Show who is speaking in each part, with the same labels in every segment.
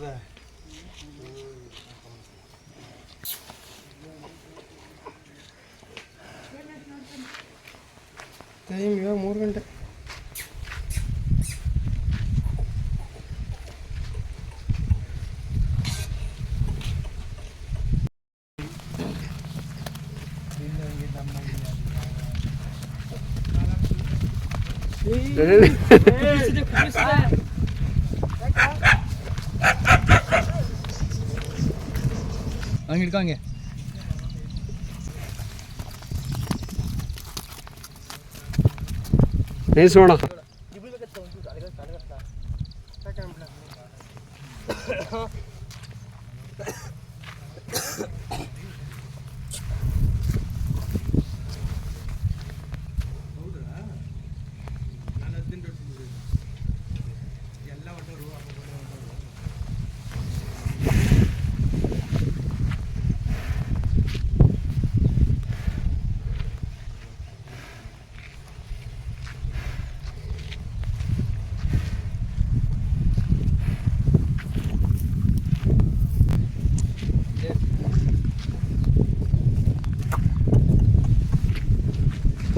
Speaker 1: ಬರ್ತದೆ ಟೈಮ್ ಇವಾಗ ಮೂರು ಗಂಟೆ.
Speaker 2: ಹಂಗೆ ಹಿಡ್ಕೊ ಹಂಗೆ.
Speaker 3: ನಿಲ್ಸೋಣ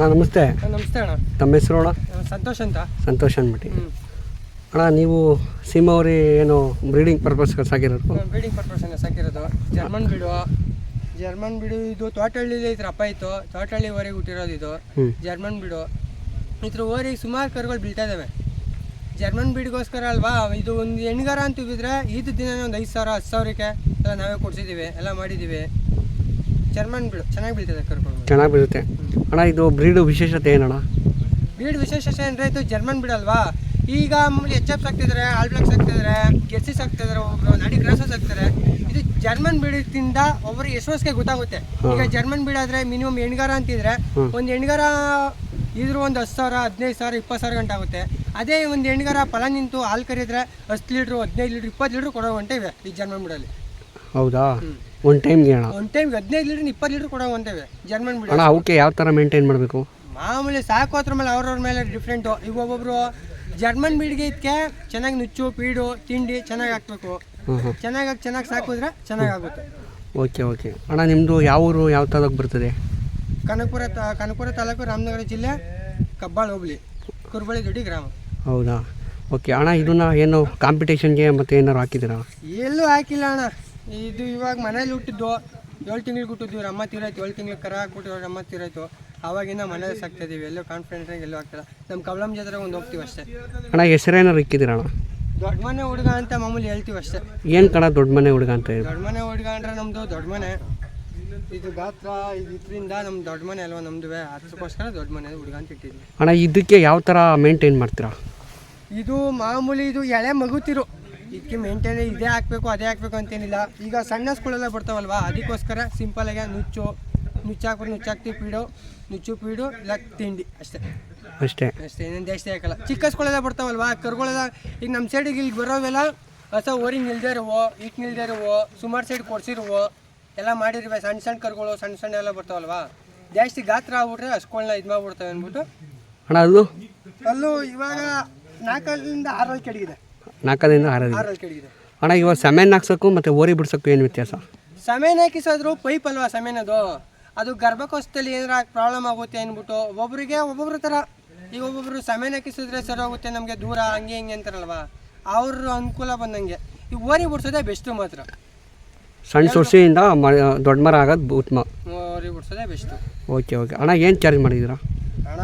Speaker 3: ಅಣ್ಣ ನಮಸ್ತೆ.
Speaker 1: ನಮಸ್ತೆ ಅಣ್ಣ.
Speaker 3: ತಮ್ಮ ಹೆಸರು ಅಣ್ಣ?
Speaker 1: ಸಂತೋಷ್ ಅಂತ.
Speaker 3: ಸಂತೋಷ್ ಅಂದ್ಬಿಟ್ಟು. ಅಣ್ಣ ನೀವು ಸೀಮಾವರಿ ಏನು ಬ್ರೀಡಿಂಗ್ ಪರ್ಪಸ್ ಸಾಕಿರೋದು?
Speaker 1: ಬ್ರೀಡಿಂಗ್ ಪರ್ಪಸ್ ಸಾಕಿರೋದು. ಜರ್ಮನ್ ಬಿಡು. ಜರ್ಮನ್ ಬಿಡು ಇದು ತೋಟಹಳ್ಳಿಲಿ ಇದ್ರ ಅಪ್ಪ ಇತ್ತು. ತೋಟಹಳ್ಳಿವರೆಗೆ ಹುಟ್ಟಿರೋದು ಇದು. ಜರ್ಮನ್ ಬಿಡು. ಇದ್ರ ಓರಿಗೆ ಸುಮಾರು ಕರುಗಳು ಬೀಳ್ತಾ ಇದ್ದಾವೆ ಜರ್ಮನ್ ಬಿಡ್ಗೋಸ್ಕರ ಅಲ್ವಾ ಇದು ಒಂದು ಹೆಣ್ಗಾರ ಅಂತ ಇದ್ದಿದ್ರೆ ಈದ್ ದಿನ ಒಂದು ಐದು ಸಾವಿರ ಹತ್ತು ಸಾವಿರಕ್ಕೆ ಎಲ್ಲ ನಾವೇ ಕೊಡ್ಸಿದ್ದೀವಿ ಎಲ್ಲ ಮಾಡಿದ್ದೀವಿ ಜರ್ಮನ್ ಬಿಡು ಚೆನ್ನಾಗಿ ಬೀಳ್ತದೆ ಕರ್ಕೊಂಡು
Speaker 3: ಚೆನ್ನಾಗಿ ಬೀಳುತ್ತೆ. ಅಣ್ಣ ಇದು ಬ್ರೀಡು ವಿಶೇಷತೆ ಏನಣ್ಣ?
Speaker 1: ಬ್ರೀಡ್ ವಿಶೇಷತೆ ಅಂದರೆ ಇದು ಜರ್ಮನ್ ಅಲ್ವಾ? ಈಗ ಮಾಮೂಲಿ ಎಚ್ ಎಫ್ ಸಾಕ್ತಿದ್ರೆ ಆಲ್ ಬ್ಲಾಕ್ ಗೆಸಿಸ್ ಗೆರ್ಸಿ ಸಾಕ್ತಿದ್ದಾರೆ ಒಬ್ರು ನಾಡಿ ಗ್ರಾಸಸ್ ಹಾಕ್ತಾರೆ ಇದು ಜರ್ಮನ್ ಬೀಡದಿಂದ ಒಬ್ಬರು ಎಷ್ಟೊಸ್ಗೆ ಗೊತ್ತಾಗುತ್ತೆ. ಈಗ ಜರ್ಮನ್ ಬೀಡಾದ್ರೆ ಮಿನಿಮಮ್ ಎಣ್ಗಾರ ಅಂತಿದ್ರೆ. ಒಂದು ಹೆಣ್ಗಾರ ಇದ್ರ ಒಂದು ಹತ್ತು ಸಾವಿರ ಹದಿನೈದು ಸಾವಿರ ಇಪ್ಪತ್ತು ಸಾವಿರ ಗಂಟೆ ಆಗುತ್ತೆ. ಅದೇ ಒಂದು ಎಣ್ಗಾರ ಫಲ ನಿಂತು ಹಾಲು ಕರೆದ್ರೆ ಹತ್ತು ಲೀಟ್ರು ಹದಿನೈದು ಲೀಟ್ರ್ ಇಪ್ಪತ್ತು ಲೀಟ್ರ್ ಕೊಡೋ ಗಂಟೆ ಇವೆ ಈ ಜರ್ಮನ್ ಬೀಡಲ್ಲಿ
Speaker 3: ಹೌದಾ? ಒಂದು ಟೈಮ್ಗೆ ಅಣ್ಣ.
Speaker 1: ಒಂದು ಟೈಮ್ಗೆ ಹದಿನೈದು ಲೀಟ್ರ್ ಇಪ್ಪತ್ತು ಲೀಟ್ರ್ ಕೊಡೋ ಇವೆ ಜರ್ಮನ್ ಬಿಡ.
Speaker 3: ಅಣ್ಣ ಅವಕ್ಕೆ ಯಾವ ಥರ ಮೇಂಟೈನ್ ಮಾಡಬೇಕು?
Speaker 1: ಮಾಮೂಲಿ ಸಾಕು ಅದ್ರ ಮೇಲೆ ಅವ್ರವ್ರ ಮೇಲೆ ಡಿಫ್ರೆಂಟು ಈಗ ಒಬ್ಬೊಬ್ರು ಜರ್ಮನ್ ಬೀಡ್ಗೆ ಇದಕ್ಕೆ ಚೆನ್ನಾಗಿ ನುಚ್ಚು ಪೀಡು ತಿಂಡಿ ಚೆನ್ನಾಗಿ ಹಾಕ್ಬೇಕು. ಚೆನ್ನಾಗಿ ಹಾಕಿ ಚೆನ್ನಾಗಿ ಸಾಕಿದ್ರೆ ಚೆನ್ನಾಗಿ ಆಗುತ್ತೆ.
Speaker 3: Okay okay. ಅಣ್ಣ ನಿಮ್ಮದು ಯಾವ ಊರು ಯಾವ ತಾಲೂಕು ಬರ್ತದೆ?
Speaker 1: ಕನಕಪುರ ತಾ ಕನಕಪುರ ತಾಲೂಕು ರಾಮನಗರ ಜಿಲ್ಲೆ ಕಬ್ಬಾಳ್ ಹೋಬಳಿ ಕುರುಬಳಿ ದೊಡ್ಡಿ ಗ್ರಾಮ.
Speaker 3: ಹೌದಾ? ಓಕೆ ಅಣ್ಣ ಇದನ್ನ ಏನು ಕಾಂಪಿಟೇಷನ್ಗೆ ಮತ್ತೆ ಏನಾರು ಹಾಕಿದ್ದೀರಾ?
Speaker 1: ಎಲ್ಲೂ ಹಾಕಿಲ್ಲ ಅಣ್ಣ. ಇದು ಇವಾಗ ಮನೇಲಿ ಹುಟ್ಟಿದ್ದು ಏಳು ತಿಂಗಳಿಗೆ ಹುಟ್ಟಿದ್ವಿ ಅಮ್ಮ ತೀರಾಯ್ತು ಏಳು ತಿಂಗಳು ಕರ ಹಾಕ್ಬಿಟ್ಟು ಅವ್ರ ಅಮ್ಮ ತೀರಾಯ್ತು. ಅವಾಗಿಂದ ಮನೇಲಿ ಸಾಕ್ತಾ ಇದೀವಿ ಎಲ್ಲೋ ಕಾನ್ಫಿಡೆಂಟ್ ಆಗಿ ಎಲ್ಲೋ ಆಗ್ತಿಲ್ಲ. ನಮ್ಮ ಕವಲಂ ಜಾತ್ರೆ ಒಂದು ಹೋಗ್ತೀವಿ ಅಷ್ಟೇ.
Speaker 3: ಅಣ್ಣ ಹೆಸರೇನಾರು ಇಕ್ಕಿದ್ದೀರಾ ಅಣ್ಣ?
Speaker 1: ದೊಡ್ಡ ಮನೆ ಹುಡುಗ ಅಂತ ಮಾಮೂಲಿ ಹೇಳ್ತೀವಿ ಅಷ್ಟೇ.
Speaker 3: ಏನು ಕಣ ದೊಡ್ಡ ಮನೆ ಹುಡುಗ ಅಂತ ಹೇಳಿ?
Speaker 1: ದೊಡ್ಡ ಮನೆ ಹುಡುಗ ಅಂದ್ರೆ ನಮ್ಮದು ದೊಡ್ಡ ಮನೆ. ಇದು ಗಾತ್ರ ಇದು ಇದರಿಂದ ನಮ್ಮ ದೊಡ್ಡ ಮನೆ ಅಲ್ವಾ ನಮ್ದು ಅದಕ್ಕೋಸ್ಕರ ದೊಡ್ಡ ಮನೆ ಹುಡುಗ ಅಂತ ಇಟ್ಟಿದ್ವಿ.
Speaker 3: ಅಣ್ಣ ಇದಕ್ಕೆ ಯಾವ ಥರ ಮೇಂಟೈನ್ ಮಾಡ್ತೀರಾ?
Speaker 1: ಇದು ಮಾಮೂಲಿ ಇದು ಎಳೆ ಮಗುತಿರು. ಇದಕ್ಕೆ ಮೇಂಟೈನ್ ಇದೇ ಹಾಕ್ಬೇಕು ಅದೇ ಹಾಕ್ಬೇಕು ಅಂತೇನಿಲ್ಲ. ಈಗ ಸಣ್ಣ ಸ್ಕೂಲೆಲ್ಲ ಬರ್ತಾವಲ್ವಾ ಅದಕ್ಕೋಸ್ಕರ ಸಿಂಪಲಾಗಿ ನುಚ್ಚು ನುಚ್ಚು ಹಾಕ್ಬಿಟ್ಟು ನುಚ್ಚು ಹಾಕ್ತೀವಿ ಪೀಡು ನುಚ್ಚು ಪೀಡು ಇಲ್ಲ ತಿಂಡಿ ಅಷ್ಟೇ.
Speaker 3: ಅಷ್ಟೇ.
Speaker 1: ಅಷ್ಟೇ ಇನ್ನೊಂದು ಜಾಸ್ತಿ ಹಾಕಲ್ಲ. ಚಿಕ್ಕ ಸ್ಕೂಲೆಲ್ಲ ಬರ್ತಾವಲ್ವಾ ಕರುಗಳೆಲ್ಲ ಈಗ ನಮ್ಮ ಸೈಡಿಗೆ ಇಲ್ಲಿ ಬರೋವೆಲ್ಲ ಹೊಸ ಓರಿಂಗ್ ನಿಲ್ದೇ ಇರುವೋ ಇಟ್ಟು ನಿಲ್ದೇ ಇರುವೋ ಸುಮಾರು ಸೈಡ್ ಕೊಡ್ಸಿರುವೋ ಎಲ್ಲ ಮಾಡಿರುವೆ ಸಣ್ಣ ಸಣ್ಣ ಕರುಗಳು ಸಣ್ಣ ಸಣ್ಣ ಎಲ್ಲ ಬರ್ತಾವಲ್ವಾ. ಜಾಸ್ತಿ ಗಾತ್ರ ಆಗ್ಬಿಟ್ರೆ ಹಸ್ಗಳನ್ನ ಇದು ಮಾಡ್ಬಿಡ್ತವೆ ಅಂದ್ಬಿಟ್ಟು.
Speaker 3: ಅಣ್ಣ ಅದು
Speaker 1: ಅಲ್ಲೂ ಇವಾಗ ನಾಲ್ಕರಿಂದ ಆರಲ್ಲಿ ಕೆಡಗಿದೆ
Speaker 3: ನಾಲ್ಕದಿಂದ ಆರರಿಂದ. ಅಣ್ಣ ಇವಾಗ ಸಮಯನ ಹಾಕ್ಸೋಕು ಮತ್ತು ಓರಿ ಬಿಡ್ಸೋಕ್ಕೂ ಏನು ವ್ಯತ್ಯಾಸ?
Speaker 1: ಸಮಯನ ಹಾಕಿಸೋದ್ರು ಪೈಪ್ ಅಲ್ವಾ ಸಮೇನದು ಅದು? ಗರ್ಭಕೋಶದಲ್ಲಿ ಏನಾರ ಪ್ರಾಬ್ಲಮ್ ಆಗುತ್ತೆ ಅಂದ್ಬಿಟ್ಟು ಒಬ್ಬೊಬ್ರಿಗೆ ಒಬ್ಬೊಬ್ರ ಥರ ಈಗ ಒಬ್ಬೊಬ್ರು ಸಮಯನ ಹಾಕಿಸಿದ್ರೆ ಸರಿ ಹೋಗುತ್ತೆ ನಮಗೆ ದೂರ ಹಂಗೆ ಹಿಂಗೆ ಅಂತಾರಲ್ವಾ? ಅವ್ರ ಅನುಕೂಲ ಬಂದಂಗೆ. ಈ ಓರಿ ಬಿಡ್ಸೋದೇ ಬೆಸ್ಟು ಮಾತ್ರ.
Speaker 3: ಸಣ್ಣ ಸೊಸೆಯಿಂದ ಮ ದೊಡ್ಡ ಮರ ಆಗೋದು ಉತ್ತಮ.
Speaker 1: ಓರಿ ಬಿಡ್ಸೋದೇ ಬೆಸ್ಟು
Speaker 3: ಓಕೆ ಓಕೆ. ಅಣ್ಣ ಏನು ಚಾರ್ಜ್ ಮಾಡಿದ್ದೀರಾ?
Speaker 1: ಅಣ್ಣ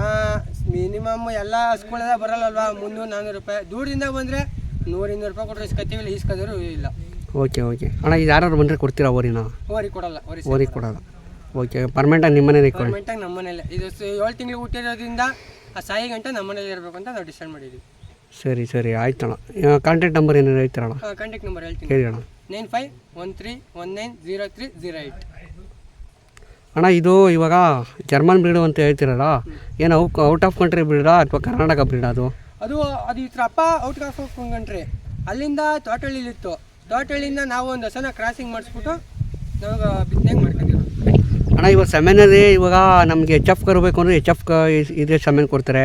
Speaker 1: ಮಿನಿಮಮ್ ಎಲ್ಲ ಸ್ಕೂಲೆಲ್ಲ ಬರಲ್ಲಲ್ವಾ? ಮುನ್ನೂರು ನಾನ್ನೂರು ರೂಪಾಯಿ. ದೂರದಿಂದ ಬಂದರೆ ನೂರು ಇನ್ನೂರು ರೂಪಾಯಿ ಕೊಟ್ಟರೆ ಇಸ್ಕೊತೀವಿ ಇಸ್ಕೋದ್ರು ಇಲ್ಲ.
Speaker 3: Okay okay. ಅಣ್ಣ ಇದು ಯಾರು ಬಂದರೆ ಕೊಡ್ತೀರಾ ಓರಿನ?
Speaker 1: ಓರಿ ಕೊಡಲ್ಲ ಓರಿ
Speaker 3: ಓರಿ ಕೊಡಲ್ಲ. ಓಕೆ ಪರ್ಮನೆಂಟಾಗಿ ನಿಮ್ಮ ಮನೇಲಿ ಇಟ್ಕೊಳ್ಳಿ.
Speaker 1: ನಮ್ಮ ಮನೇಲೆ ಇದು ಏಳು ತಿಂಗಳು ಹುಟ್ಟಿರೋದ್ರಿಂದ ಆ ಸಾಯಿ ಗಂಟೆ ನಮ್ಮ ಮನೇಲಿ ಇರಬೇಕು ಅಂತ ನಾವು ಡಿಸೈಡ್ ಮಾಡಿದ್ವಿ.
Speaker 3: ಸರಿ ಸರಿ. ಆಯ್ತಣ್ಣ ಕಾಂಟ್ಯಾಕ್ಟ್ ನಂಬರ್ ಏನಾರು ಹೇಳ್ತೀರಣ್ಣ
Speaker 1: ಕಾಂಟ್ಯಾಕ್ಟ್ ನಂಬರ್ ಹೇಳ್ತೀನಿ.
Speaker 3: ಹೇಳಿ ಅಣ್ಣ.
Speaker 1: Nine five one three one nine zero three zero eight
Speaker 3: ಅಣ್ಣ ಇದು ಇವಾಗ ಜರ್ಮನ್ ಬ್ರೀಡು ಅಂತ ಹೇಳ್ತಿರಲ್ಲ? ಏನು ಔಟ್ ಔಟ್ ಆಫ್ ಕಂಟ್ರಿ ಬ್ರೀಡಾ ಅಥವಾ ಕರ್ನಾಟಕ ಬ್ರೀಡಾ ಅದು?
Speaker 1: ಅದು ಅದು ಇದ್ರ ಅಪ್ಪ ಔಟ್ ಆಫ್ ಹೋಗ್ಕೊಂಡ್ರಿ ಅಲ್ಲಿಂದ ತೋಟಳ್ಳಿಲಿತ್ತು. ತೋಟಳ್ಳಿಯಿಂದ ನಾವು ಒಂದು ಹೊಸನ ಕ್ರಾಸಿಂಗ್ ಮಾಡಿಸ್ಬಿಟ್ಟು ನಮಗೆ ಬಿತ್ತನೆ ಮಾಡ್ಕೊಂಡಿದ್ವಿ
Speaker 3: ಅಣ್ಣ ಇವಾಗ ಸೆಮೆನಲ್ಲಿ ಇವಾಗ ನಮಗೆ ಎಚ್ ಎಫ್ ಕರಬೇಕು ಅಂದರೆ ಎಚ್ ಎಫ್ ಕ ಇದೇ ಸೆಮೆನ್ ಕೊಡ್ತಾರೆ.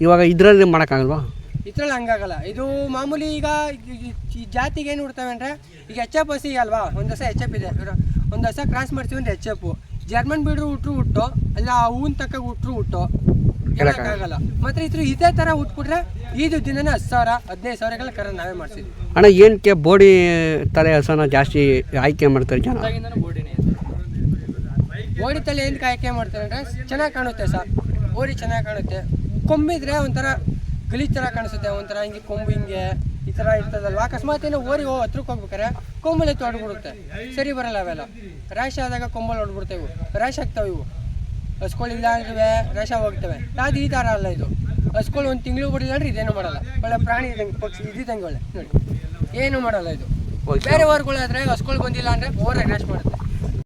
Speaker 3: ಇವಾಗ ಇದರಲ್ಲಿ ಮಾಡೋಕ್ಕಾಗಲ್ವಾ?
Speaker 1: ಈ ಇದ್ರಲ್ಲಿ ಹಂಗಾಗಲ್ಲ. ಇದು ಮಾಮೂಲಿ ಈಗ ಈ- ಈ- ಈ ಜಾತಿಗೆ ಏನು ಹುಡ್ತವೆ ಅಂದರೆ ಈಗ ಎಚ್ ಎಫ್ ಹಸಿ ಅಲ್ವಾ ಒಂದು ಹೊಸ ಎಚ್ ಎಫ್ ಇದೆ. ಒಂದು ಹೊಸ ಕ್ರಾಸ್ ಮಾಡ್ತೀವಿ ಅಂದರೆ ಎಚ್ ಎಫ್ ಜರ್ಮನ್ ಬಿಡ್ರು ಹುಟ್ಟರು ಹುಟ್ಟು ಅಲ್ಲ ಹೂವಿನ ತಕ್ಕ ಹುಟ್ಟರು ಹುಟ್ಟು. ಹೇಳಕ್ಕಾಗಲ್ಲ ಮತ್ತೆ ಇದ್ರ ಇದೇ ಥರ ಉಟ್ಬಿಟ್ರೆ ಈದು ದಿನನೇ ಹತ್ತು ಸಾವಿರ ಹದಿನೈದು ಸಾವಿರಗಳ ಕರೆ ನಾವೇ ಮಾಡಿಸಿದ್ವಿ.
Speaker 3: ಅಣ್ಣ ಏನಕ್ಕೆ ಬೋಡಿ ತಲೆ ಹಸನ ಜಾಸ್ತಿ ಆಯ್ಕೆ ಮಾಡ್ತಾರೆ ಜನ?
Speaker 1: ಬೋಡಿ ತಲೆ ಏನಕ್ಕೆ ಆಯ್ಕೆ ಮಾಡ್ತಾರೆ ಅಂದರೆ ಚೆನ್ನಾಗಿ ಕಾಣುತ್ತೆ ಸರ್. ಬೋಡಿ ಚೆನ್ನಾಗಿ ಕಾಣುತ್ತೆ. ಕೊಂಬಿದ್ರೆ ಒಂಥರ ಗಲೀಜ್ ಥರ ಕಾಣಿಸುತ್ತೆ ಒಂಥರ ಹಿಂಗೆ ಕೊಂಬು ಹಿಂಗೆ ಈ ಥರ ಇರ್ತದಲ್ವ? ಅಕಸ್ಮಾತ್ ಏನೋ ಓರಿ ಹೋ ಹತ್ರಕ್ಕೆ ಹೋಗ್ಬೇಕಾರೆ ಕೊಂಬಲ್ಲಿ ಎತ್ತು ಹೊಡ್ಬಿಡುತ್ತೆ ಸರಿ ಬರಲ್ಲ ಅವೆಲ್ಲ. ರ್ಯಾಶ್ ಆದಾಗ ಕೊಂಬಲ್ಲಿ ಹೊಡ್ಬಿಡ್ತೇವೆ ಇವು. ರ್ಯಾಶ್ ಆಗ್ತಾವೆ ಇವು. ಹಸ್ಗಳಿಲ್ಲ ಅಂದ್ರೆ ರಷ ಹೋಗ್ತವೆ ಅದು ಈ ಥರ ಅಲ್ಲ ಇದು. ಹಸ್ಗಳು ಒಂದು ತಿಂಗಳು ಬಿಡಿಲ್ಲ ಅಂದ್ರೆ ಇದೇನು ಮಾಡಲ್ಲ. ಒಳ್ಳೆ ಪ್ರಾಣಿ ಇದ್ದಂಗೆ ಪಕ್ಷಿ ಇದ್ದಂಗೆ ಒಳ್ಳೆ. ನೋಡಿ. ಏನು ಮಾಡಲ್ಲ ಇದು. ಬೇರೆ ಊರುಗಳಾದ್ರೆ ಹಸ್ಗಳು ಬಂದಿಲ್ಲ ಅಂದರೆ ಓವರ್ ರ್ಯಾಶ್ ಮಾಡುತ್ತೆ.